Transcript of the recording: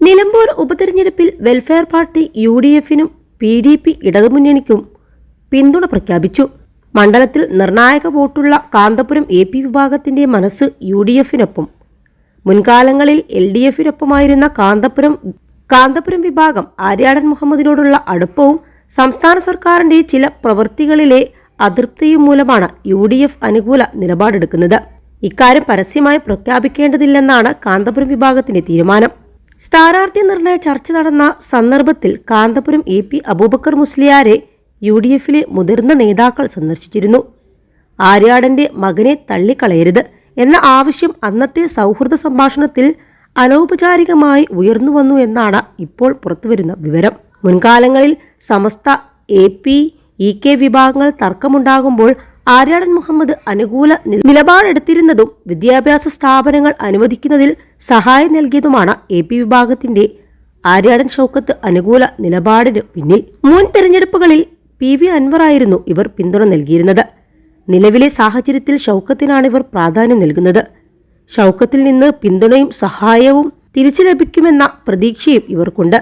നിലമ്പൂർ ഉപതെരഞ്ഞെടുപ്പിൽ welfare party U D എഫിനും P D P ഇടതുമുന്നണിക്കും പിന്തുണ പ്രഖ്യാപിച്ചു. മണ്ഡലത്തിൽ നിർണായക വോട്ടുള്ള കാന്തപുരം എ പി വിഭാഗത്തിന്റെ മനസ്സ് യു ഡി എഫിനൊപ്പം മുൻകാലങ്ങളിൽ എൽ ഡി എഫിനൊപ്പമായിരുന്ന കാന്തപുരം കാന്തപുരം വിഭാഗം ആര്യാടൻ മുഹമ്മദിനോടുള്ള അടുപ്പവും സംസ്ഥാന സർക്കാരിന്റെ ചില പ്രവൃത്തികളിലെ അതൃപ്തിയും മൂലമാണ് യു ഡി എഫ് അനുകൂല നിലപാടെടുക്കുന്നത്. ഇക്കാര്യം പരസ്യമായി പ്രഖ്യാപിക്കേണ്ടതില്ലെന്നാണ് കാന്തപുരം വിഭാഗത്തിന്റെ തീരുമാനം. സ്ഥാനാർത്ഥി നിർണയ ചർച്ച നടന്ന സന്ദർഭത്തിൽ കാന്തപുരം എ പി അബൂബക്കർ മുസ്ലിയാരെ യു ഡി എഫിലെ മുതിർന്ന നേതാക്കൾ സന്ദർശിച്ചിരുന്നു. ആര്യാടന്റെ മകനെ തള്ളിക്കളയരുത് എന്ന ആവശ്യം അന്നത്തെ സൗഹൃദ സംഭാഷണത്തിൽ അനൗപചാരികമായി ഉയർന്നു വന്നു എന്നാണ് ഇപ്പോൾ പുറത്തുവരുന്ന വിവരം. മുൻകാലങ്ങളിൽ Samastha A P E K വിഭാഗങ്ങൾ തർക്കമുണ്ടാകുമ്പോൾ ആര്യാടൻ മുഹമ്മദ് അനുകൂല നിലപാടെടുത്തിരുന്നതും വിദ്യാഭ്യാസ സ്ഥാപനങ്ങൾ അനുവദിക്കുന്നതിൽ സഹായം നൽകിയതുമാണ് എ പി വിഭാഗത്തിന്റെ ആര്യാടൻ ഷൗക്കത്ത് അനുകൂല നിലപാടിന് പിന്നിൽ. മുൻ തെരഞ്ഞെടുപ്പുകളിൽ പി വി അൻവറായിരുന്നു ഇവർ പിന്തുണ നൽകിയിരുന്നത്. നിലവിലെ സാഹചര്യത്തിൽ ഷൗക്കത്തിനാണ് ഇവർ പ്രാധാന്യം നൽകുന്നത്. ഷൗക്കത്തിൽ നിന്ന് പിന്തുണയും സഹായവും തിരിച്ചു ലഭിക്കുമെന്ന പ്രതീക്ഷയും ഇവർക്കുണ്ട്.